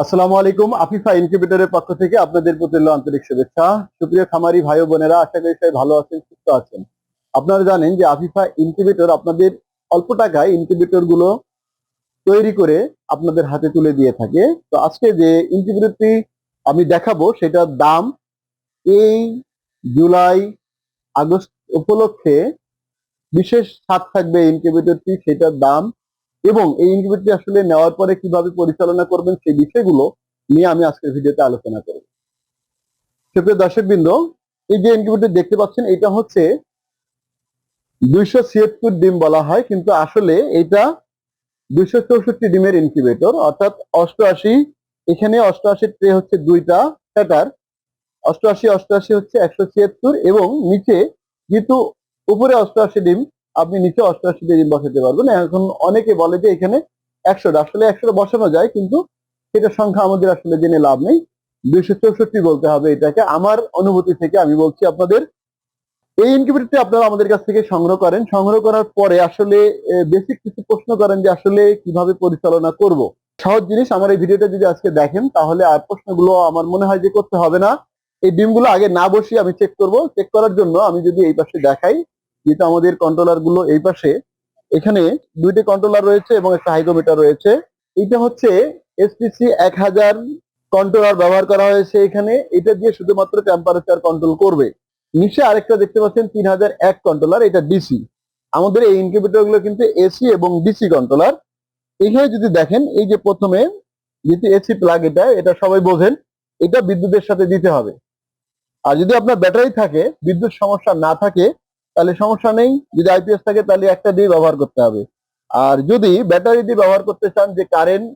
আসসালামু আলাইকুম আফিফা ইনকিউবেটরের পক্ষ থেকে আপনাদের প্রতি আন্তরিক শুভেচ্ছা। সুপ্রিয় খামারি ভাই বোনেরা, আশা করি সবাই ভালো আছেন, সুস্থ আছেন। আপনারা জানেন যে আফিফা ইনকিউবেটর আপনাদের অল্প টাকায় ইনকিউবেটরগুলো তৈরি করে আপনাদের হাতে তুলে দিয়ে থাকে। তো আজকে যে ইনকিউবেটরটি আমি দেখাবো, সেটার দাম এই জুলাই আগস্ট উপলক্ষে বিশেষ ছাড় থাকবে ইনকিউবেটরটি সেটার দাম এবং এই ইনকিউবেটরটি আসলে নেওয়ার পরে কীভাবে পরিচালনা করবেন সেই বিষয়গুলো নিয়ে আমি আজকের ভিডিওতে আলোচনা করব। সুপ্রিয় দর্শক বৃন্দ এই যে ইনকিউবেটর দেখতে পাচ্ছেন, এটা হচ্ছে দুইশো ছিয়াত্তর ডিম বলা হয়, কিন্তু আসলে এটা দুইশো চৌষট্টি ডিমের ইনকিউবেটর অর্থাৎ অষ্টআশি, এখানে অষ্টআশি ট্রে হচ্ছে দুইটা সেটার অষ্টআশি অষ্টআশি হচ্ছে একশো ছিয়াত্তর এবং নিচে যেহেতু উপরে অষ্টআশি ডিম আপনি নিচে অষ্টআশি ডিম বসাতে পারবেন। এখন অনেকে বলে যে এখানে একশোটা আসলে একশোটা বসানো যায়, কিন্তু সেটার সংখ্যা আমাদের আসলে জেনে লাভ নেই। দুইশো চৌষট্টি বলতে হবে এটাকে। আমার অনুভূতি থেকে আমি বলছি আপনাদের, এই ইনকিউবেটরটি আপনারা আমাদের কাছ থেকে সংগ্রহ করেন। সংগ্রহ করার পরে আসলে বেসিক কিছু প্রশ্ন করেন যে আসলে কীভাবে পরিচালনা করব। সহজ জিনিস, আমার এই ভিডিওটা যদি আজকে দেখেন, তাহলে আর প্রশ্নগুলো আমার মনে হয় যে করতে হবে না। এই ডিমগুলো আগে না বসিয়ে আমি চেক করব। চেক করার জন্য আমি যদি এই পাশে দেখাই যেহেতু আমাদের কন্ট্রোলারগুলো এই পাশে, এখানে দুইটি কন্ট্রোলার রয়েছে এবং একটা হাইগ্রোমিটার রয়েছে। এটা হচ্ছে এসপিসি এক হাজার কন্ট্রোলার ব্যবহার করা হয়েছে এখানে। এটা দিয়ে শুধুমাত্র টেম্পারেচার কন্ট্রোল করবে। নিচে আরেকটা দেখতে পাচ্ছেন, তিন হাজার এক কন্ট্রোলার এটা ডিসি আমাদের এই ইনকিউবেটরগুলো কিন্তু এসি এবং ডিসি কন্ট্রোলার এখানে যদি দেখেন, এই যে প্রথমে যেহেতু এসি প্লাগ এটা এটা সবাই বোঝেন, এটা বিদ্যুতের সাথে দিতে হবে। আর যদি আপনার ব্যাটারি থাকে, বিদ্যুৎ সমস্যা না থাকে তাহলে সমস্যা নেই। যদি আইপিএস থাকে তাহলে একটা দিয়ে ব্যবহার করতে হবে। আর যদি ব্যাটারি দিয়ে ব্যবহার করতে চান যে কারেন্ট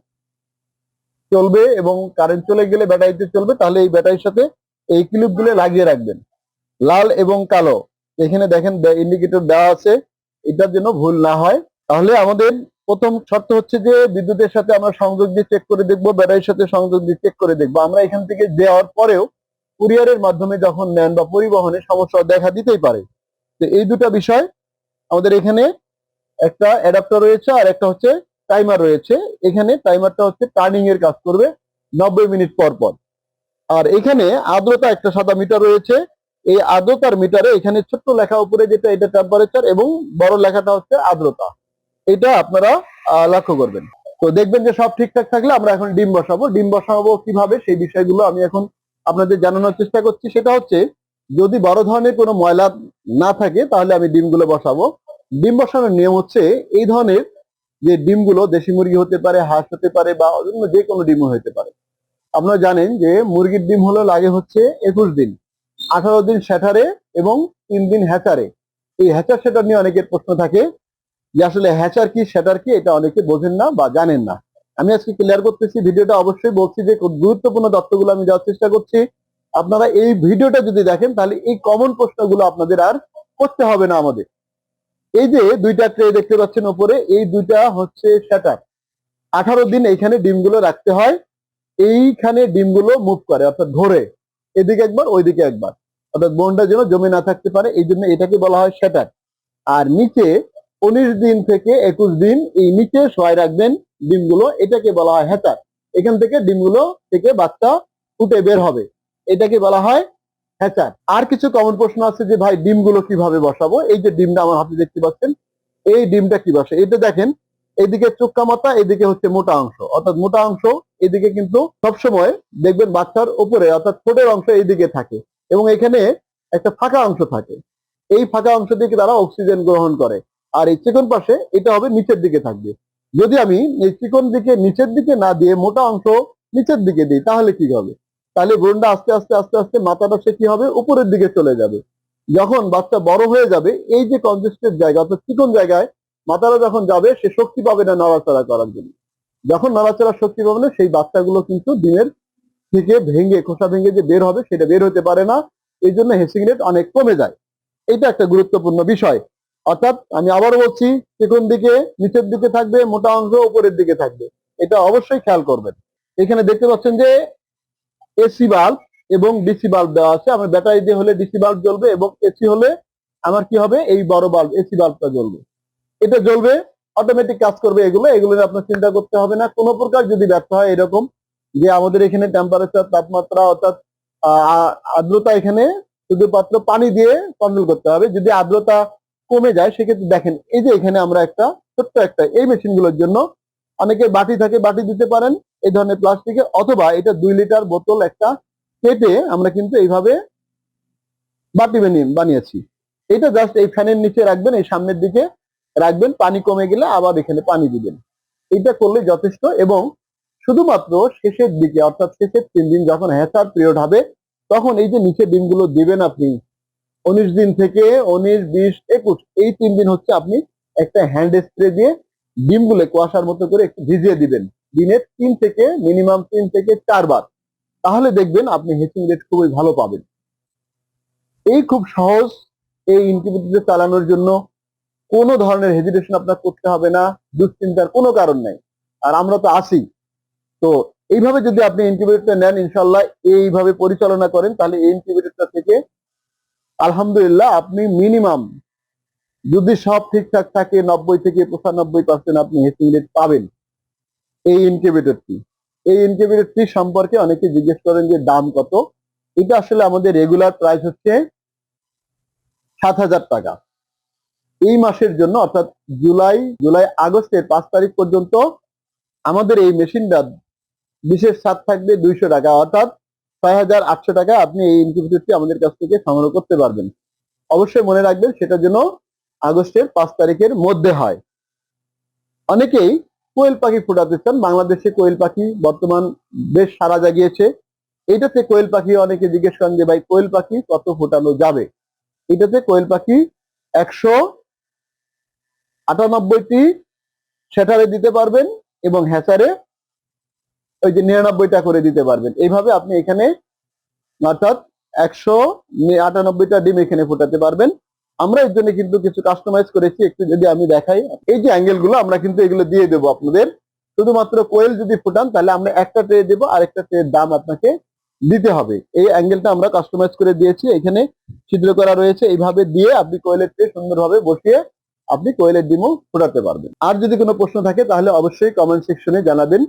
চলবে এবং কারেন্ট চলে গেলে ব্যাটারিতে চলবে, তাহলে এই ব্যাটারির সাথে এই ক্লিপগুলো লাগিয়ে রাখবেন। লাল এবং কালো। এখানে দেখেন ইন্ডিকেটর দেওয়া আছে। এটার জন্য ভুল না হয়। তাহলে আমাদের প্রথম শর্ত হচ্ছে যে বিদ্যুতের সাথে আমরা সংযোগ দিয়ে চেক করে দেখব ব্যাটারির সাথে সংযোগ দিয়ে চেক করে দেখব। আমরা এখান থেকে দেওয়ার পরেও কুরিয়ারের মাধ্যমে যখন নেন বা পরিবহনে সমস্যা দেখা দিতেই পারে। তো এই দুটো বিষয় আমাদের এখানে একটা অ্যাডাপ্টার রয়েছে আর একটা হচ্ছে টাইমার রয়েছে। এখানে টাইমারটা হচ্ছে টার্নিং এর কাজ করবে নব্বই মিনিট পর পর। আর এখানে আর্দ্রতা একটা সাদা মিটার রয়েছে। এই আর্দ্রতার মিটারে এখানে ছোট্ট লেখা উপরে যেটা, এটা টেম্পারেচার এবং বড় লেখাটা হচ্ছে আর্দ্রতা। এটা আপনারা লক্ষ্য করবেন। তো দেখবেন যে সব ঠিকঠাক থাকলে আমরা এখন ডিম বসাবো। ডিম বসাবো কীভাবে? সেই বিষয়গুলো আমি এখন আপনাদের জানানোর চেষ্টা করছি। সেটা হচ্ছে যদি বড় ধরনের কোনো ময়লা না থাকে, তাহলে আমি ডিমগুলো বসাবো। ডিম বসানোর নিয়ম হচ্ছে, এই ধরনের যে ডিমগুলো দেশি মুরগি হতে পারে, হাঁস হতে পারে, বা অন্য যে কোনো ডিমও হতে পারে। আপনারা জানেন যে মুরগির ডিম হলো লাগে হচ্ছে একুশ দিন, আঠারো দিন স্যাটারে এবং তিন দিন হ্যাচারে। এই হ্যাচার, সেটার নিয়ে অনেকের প্রশ্ন থাকে যে আসলে হ্যাচার কি, সেটার কি, এটা অনেকে বোঝেন না বা জানেন না। আমি আজকে ক্লিয়ার করতেছি, ভিডিওটা অবশ্যই বলছি যে গুরুত্বপূর্ণ তথ্যগুলো আমি দেওয়ার চেষ্টা করছি। আপনারা এই ভিডিওটা যদি দেখেন, তাহলে এই কমন প্রশ্নগুলো আপনাদের আর করতে হবে না আমাদের। এই যে দুইটা ট্রে দেখতে পাচ্ছেন উপরে, এই দুইটা হচ্ছে শ্যাটার আঠারো দিন এইখানে ডিমগুলো রাখতে হয়, এইখানে ডিমগুলো মুভ করে, অর্থাৎ ধরে এদিকে একবার, ওইদিকে একবার। অর্থাৎ বোনটা যেন জমে না থাকতে পারে, এই জন্য এটাকে বলা হয় শ্যাটার আর নিচে উনিশ দিন থেকে একুশ দিন এই নিচে শোয়াই রাখবেন ডিমগুলো, এটাকে বলা হয় হ্যাটার এখান থেকে ডিমগুলো থেকে বাচ্চা ফুটে বের হবে। এটাকে বলা হয় হ্যাচার। আর কিছু কমন প্রশ্ন আছে যে, ভাই, ডিমগুলো কীভাবে বসাবো? এই যে ডিমটা আমার হাতে দেখতে পাচ্ছেন, এই ডিমটা কি বসে? এটা দেখেন, এদিকে চোক্কা মাথা, এদিকে হচ্ছে মোটা অংশ। অর্থাৎ মোটা অংশ এদিকে কিন্তু সবসময় দেখবেন বাচ্চার উপরে, অর্থাৎ ঠোঁটের অংশ এইদিকে থাকে এবং এখানে একটা ফাঁকা অংশ থাকে। এই ফাঁকা অংশ থেকে তারা অক্সিজেন গ্রহণ করে। আর এই চিকন পাশে এটা হবে নিচের দিকে থাকবে। যদি আমি এই চিকন দিকে নিচের দিকে না দিয়ে মোটা অংশ নিচের দিকে দিই, তাহলে কি হবে? তাহলে বোনটা আস্তে আস্তে আস্তে আস্তে মাথাটা সে কি হবে? উপরের দিকে চলে যাবে। যখন বাচ্চা বড় হয়ে যাবে, এই যে কনজেস্টেড জায়গা অর্থাৎ চিকন জায়গায় মাথাটা যখন যাবে, সে শক্তি পাবে না নড়াচড়া করার জন্য। যখন নড়াচড়ার শক্তি পাবে না, সেই বাচ্চাগুলো কিন্তু ডিমের থেকে ভেঙে, খোসা ভেঙে যে বের হবে, সেটা বের হতে পারে না। এই জন্য হেসিং রেট অনেক কমে যায়। এটা একটা গুরুত্বপূর্ণ বিষয়। অর্থাৎ আমি আবারও বলছি, চিকন দিকে নিচের দিকে থাকবে, মোটা অংশ উপরের দিকে থাকবে। এটা অবশ্যই খেয়াল করবেন। এখানে দেখতে পাচ্ছেন যে এসি বাল্ব এবং ডিসি বাল্ব দেওয়া আছে। আমার ব্যাটারি দিয়ে হলে ডিসি বাল্ব জ্বলবে এবং এসি হলে আমার কি হবে? এই বড় বাল্ব এসি বাল্বটা জ্বলবে। এটা জ্বলবে অটোমেটিক কাজ করবে এগুলো। এগুলো আপনার চিন্তা করতে হবে না। কোনো প্রকার যদি ব্যর্থ হয় এরকম যে আমাদের এখানে টেম্পারেচার তাপমাত্রা অর্থাৎ আর্দ্রতা এখানে শুধুমাত্র পানি দিয়ে কন্ট্রোল করতে হবে। যদি আর্দ্রতা কমে যায়, সেক্ষেত্রে দেখেন, এই যে এখানে আমরা একটা ছোট্ট একটা, এই মেশিনগুলোর জন্য অনেকে বাটি থাকে, বাটি দিতে পারেন। এই ধরনের প্লাস্টিকে, অথবা এটা দুই লিটার বোতল একটা কেটে আমরা কিন্তু এইভাবে বাটি বানিয়ে বানিয়েছি। এটা জাস্ট এই ফ্যানের নিচে রাখবেন, এই সামনের দিকে রাখবেন, পানি কমে গেলে আবার এখানে পানি দিবেন। এটা করলে যথেষ্ট এবং শুধুমাত্র শেষের দিকে, অর্থাৎ শেষের তিন দিন যখন হ্যাচার পিরিয়ড হবে, তখন এই যে নিচে ডিমগুলো দিবেন আপনি, উনিশ দিন থেকে উনিশ, বিশ, একুশ, এই তিন দিন হচ্ছে আপনি একটা হ্যান্ড স্প্রে দিয়ে ডিমগুলো কুয়াশার মতো করে একটু ভিজিয়ে দিবেন। দিনে তিন থেকে মিনিমাম তিন থেকে চারবার। তাহলে দেখবেন আপনি হেচিং রেট খুবই ভালো পাবেন। এই খুব সহজ এই ইনকিউবেটর চালানোর জন্য কোনো ধরনের হেজিটেশন আপনার করতে হবে না, দুশ্চিন্তার কোনো কারণ নাই। আর আমরা তো আছি। তো এইভাবে যদি আপনি ইনকিউবেটরটা নেন ইনশাল্লাহ এইভাবে পরিচালনা করেন, তাহলে এই ইনকিউবেটরটা থেকে আলহামদুলিল্লাহ আপনি মিনিমাম যদি সব ঠিকঠাক থাকে, নব্বই থেকে পঁচানব্বই পার্সেন্ট আপনি হেসিং রেট পাবেন। এই ইনকিউবেটরটি এই ইনকিউবেটরটি সম্পর্কে অনেকে জিজ্ঞেস করেন যে দাম কত? এটা আসলে আমাদের রেগুলার প্রাইস হচ্ছে সাত হাজার টাকা। এই মাসের জন্য অর্থাৎ জুলাই জুলাই, আগস্টের পাঁচ তারিখ পর্যন্ত আমাদের এই মেশিনটা বিশেষ ছাড় থাকবে দুইশো টাকা। অর্থাৎ ছয় হাজার আটশো টাকা আপনি এই ইনকিউবেটরটি আমাদের কাছ থেকে সংগ্রহ করতে পারবেন। অবশ্যই মনে রাখবেন সেটা যেন আগস্টের পাঁচ তারিখের মধ্যে হয়। অনেকেই কোয়েল পাখি ফোটাতে চান বাংলাদেশে কোয়েল পাখি বর্তমান বেশ সারা জাগিয়েছে। এটাতে কোয়েল পাখি অনেকে জিজ্ঞেস করেন যে, ভাই, কোয়েল পাখি কত ফোটানো যাবে? এটাতে কোয়েল পাখি একশো আটানব্বইটি সেটারে দিতে পারবেন এবং হ্যাচারে ওই যে নিরানব্বইটা করে দিতে পারবেন। এইভাবে আপনি এখানে অর্থাৎ একশো আটানব্বইটা ডিম এখানে ফোটাতে পারবেন। আমরা এর জন্য কিন্তু কিছু কাস্টমাইজ করেছি, একটু যদি আমি দেখাই, এই যে অ্যাঙ্গেলগুলো আমরা কিন্তু এগুলো দিয়ে দেবো আপনাদের। শুধুমাত্র কোয়েল যদি ফুটান, তাহলে আমরা একটা ট্রে দেবো আর একটা ট্রের দাম আপনাকে দিতে হবে। এই অ্যাঙ্গেলটা আমরা কাস্টমাইজ করে দিয়েছি, এখানে ছিদ্র করা রয়েছে। এইভাবে দিয়ে আপনি কোয়েলের ট্রে সুন্দরভাবে বসিয়ে আপনি কোয়েলের ডিমও ফোটাতে পারবেন। আর যদি কোনো প্রশ্ন থাকে, তাহলে অবশ্যই কমেন্ট সেকশনে জানাবেন।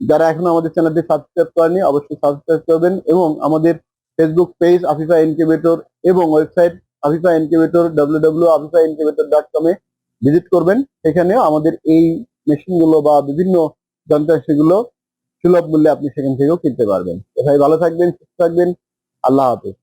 যারা এখনও আমাদের চ্যানেলটি সাবস্ক্রাইব করেনি অবশ্যই সাবস্ক্রাইব করবেন এবং আমাদের ফেসবুক পেজ আফিফা ইনকিউবেটর এবং website Afifa incubator W Afifa incubator dot কমে ভিজিট করবেন। সেখানে আমাদের এই মেশিনগুলো বা বিভিন্ন যন্ত্র সেগুলো সুলভ মূল্যে আপনি সেখান থেকেও কিনতে পারবেন। ভাই ভালো থাকবেন, সুস্থ থাকবেন। আল্লাহ হাফেজ।